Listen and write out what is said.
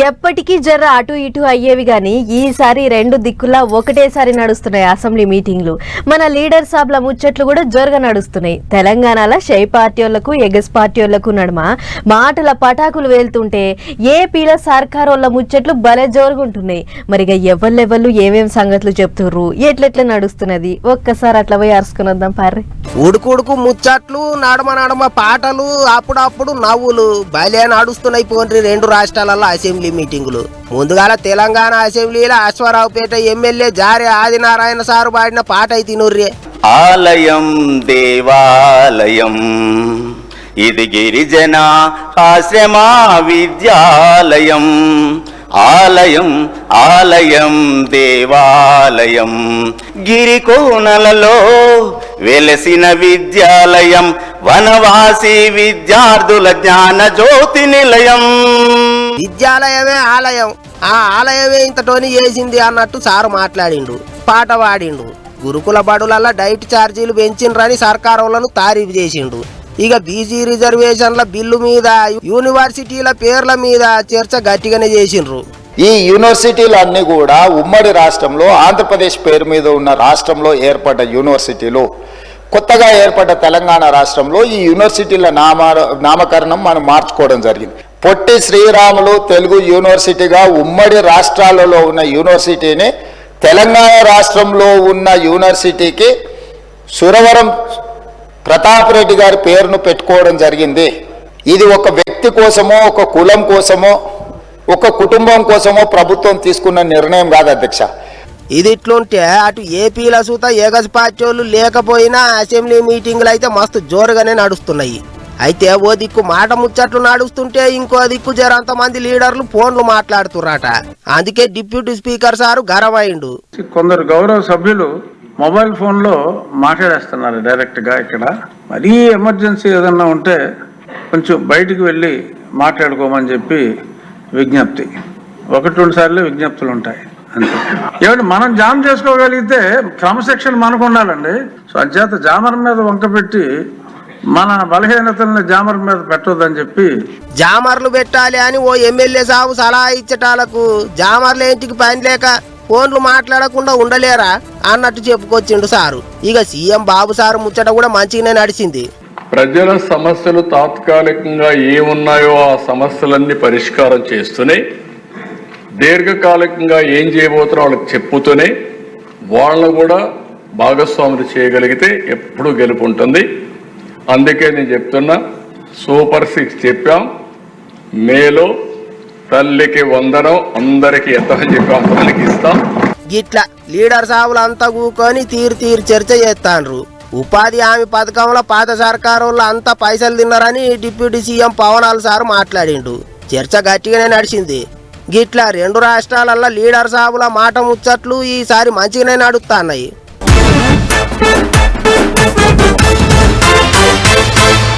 ఎప్పటికీ జర అటు ఇటు అయ్యేవి గాని ఈసారి రెండు దిక్కులా ఒకటేసారి నడుస్తున్నాయి అసెంబ్లీ మీటింగ్లు. మన లీడర్ సాబ్ల ముచ్చట్లు కూడా జోరుగా నడుస్తున్నాయి. తెలంగాణలో షై పార్టీ వాళ్ళకు ఎగస్ పార్టీ వాళ్ళకు నడుమ మాటల పటాకులు వేలుతుంటే ఏపీలో సర్కారోళ్ళ ముచ్చట్లు భలే జోరుగుంటున్నాయి. మరిగా ఎవళ్ళెవళ్ళు ఏమేం సంగతులు చెప్తుర్రు? ఎట్లెట్లా నడుస్తున్నది? ఒక్కసారి అట్లా పోయి అరుచుకుని వద్దాం పార్రి. ఉడుకుడుకు ముచ్చట్లు నడమ నడమ పాటలు అప్పుడప్పుడు నవ్వులు. భలే నడుస్తున్నాయి పోండ్రి రెండు రాష్ట్రాలలో అసెంబ్లీ మీటింగులు. ముందుగాల తెలంగాణ అసెంబ్లీలో అశ్వరావుపేట ఎమ్మెల్యే జారే ఆదినారాయణ సారు పాడిన పాట అయితే తినుర్రే ఆలయం దేవాలయం. ఇది గిరిజన ఆశ్రమ విద్యాలయం. ఆలయం ఆలయం దేవాలయం. గిరికోనలలో వెలసిన విద్యాలయం. వనవాసి విద్యార్థుల జ్ఞాన జ్యోతి నిలయం. విద్యాలయమే ఆలయం. ఆ ఆలయమే ఇంతటోని చేసింది అన్నట్టు సారు మాట్లాడిండు. పాట పాడిండు. గురుకుల బడులల్ల డైట్ ఛార్జీలు పెంచిండ్రని సర్కారోళ్ళను తారీఫ్ చేసిండు. ఇక బీసీ రిజర్వేషన్ల బిల్లు మీద యూనివర్సిటీల పేర్ల మీద చర్చ గట్టిగానే చేసిండ్రు. ఈ యూనివర్సిటీలన్నీ కూడా ఉమ్మడి రాష్ట్రంలో ఆంధ్రప్రదేశ్ పేరు మీద ఉన్న రాష్ట్రంలో ఏర్పడ్డ యూనివర్సిటీలు. కొత్తగా ఏర్పడ్డ తెలంగాణ రాష్ట్రంలో ఈ యూనివర్సిటీల నామ నామకరణం మనం మార్చుకోవడం జరిగింది. పొట్టి శ్రీరాములు తెలుగు యూనివర్సిటీగా ఉమ్మడి రాష్ట్రాలలో ఉన్న యూనివర్సిటీని తెలంగాణ రాష్ట్రంలో ఉన్న యూనివర్సిటీకి సురవరం ప్రతాప్ రెడ్డి గారి పేరును పెట్టుకోవడం జరిగింది. ఇది ఒక వ్యక్తి కోసమో ఒక కులం కోసమో ఒక కుటుంబం కోసమో ప్రభుత్వం తీసుకున్న నిర్ణయం కాదు అధ్యక్ష. ఇది ఇట్లుంటే అటు ఏపీల సూత ఏగస్ లేకపోయినా అసెంబ్లీ మీటింగ్లు అయితే మస్తు జోరుగానే నడుస్తున్నాయి. అయితే ఓ దిక్కు మాట ముచ్చట్లు నడుస్తుంటే ఇంకో దిక్కు జరంత మంది లీడర్లు ఫోన్లు మాట్లాడుతుర్రట. అందుకే డిప్యూటీ స్పీకర్ సారు గరమైండు కొందరు గౌరవ సభ్యులు మొబైల్ ఫోన్లో మాట్లాడేస్తున్నారు డైరెక్ట్గా ఇక్కడ. మరీ ఎమర్జెన్సీ ఏదన్నా ఉంటే కొంచెం బయటికి వెళ్ళి మాట్లాడుకోమని చెప్పి విజ్ఞప్తి. ఒకటి రెండు సార్లు విజ్ఞప్తులు ఉంటాయి. అంతే. ఏమంటే మనం జామ్ చేసుకోగలిగితే క్రమశిక్షణ మనకు ఉండాలండి. సో అంచేత జామర్ మీద వంక పెట్టి మన బలహీనతల్ని జామర్ మీద పెట్టొద్దని చెప్పి జామర్లు పెట్టాలి అని ఓ ఎమ్మెల్యే సాగు సలహా ఇచ్చటాలకు జామర్ల ఇంటికి పని లేక ఫోన్లు మాట్లాడకుండా ఉండలేరా అన్నట్టు చెప్పుకొచ్చిండు సారు. ఇక సీఎం బాబు సారు ముచ్చట కూడా మంచిగానే నడిచింది. ప్రజల సమస్యలు తాత్కాలికంగా ఏమున్నాయో ఆ సమస్యలన్నీ పరిష్కారం చేస్తూనే దీర్ఘకాలికంగా ఏం చేయబోతున్నారో వాళ్ళకి చెప్పుతూనే వాళ్ళను కూడా భాగస్వాములు చేయగలిగితే ఎప్పుడూ గెలుపు ఉంటుంది. అందుకే నేను చెప్తున్నా సూపర్ సిక్స్ చెప్పాం. మేలో తల్లికి వందనం అందరికి ఎంత చెప్పాం అంతమందికి ఇస్తాం. గిట్లా లీడర్ సావులు అంతా కూకొని తీరు తీరు చర్చ చేస్తాండ్రు. ఉపాధి హామీ పథకంలో పాత సర్కారోళ్ళు అంతా పైసలు తిన్నారని డిప్యూటీ సీఎం పవనాల్ సార్ మాట్లాడిండు. చర్చ గట్టిగానే నడిచింది. గిట్లా రెండు రాష్ట్రాలల్లో లీడర్ సాబుల మాట ముచ్చట్లు ఈసారి మంచిగానే నడుస్తున్నాయి. Thank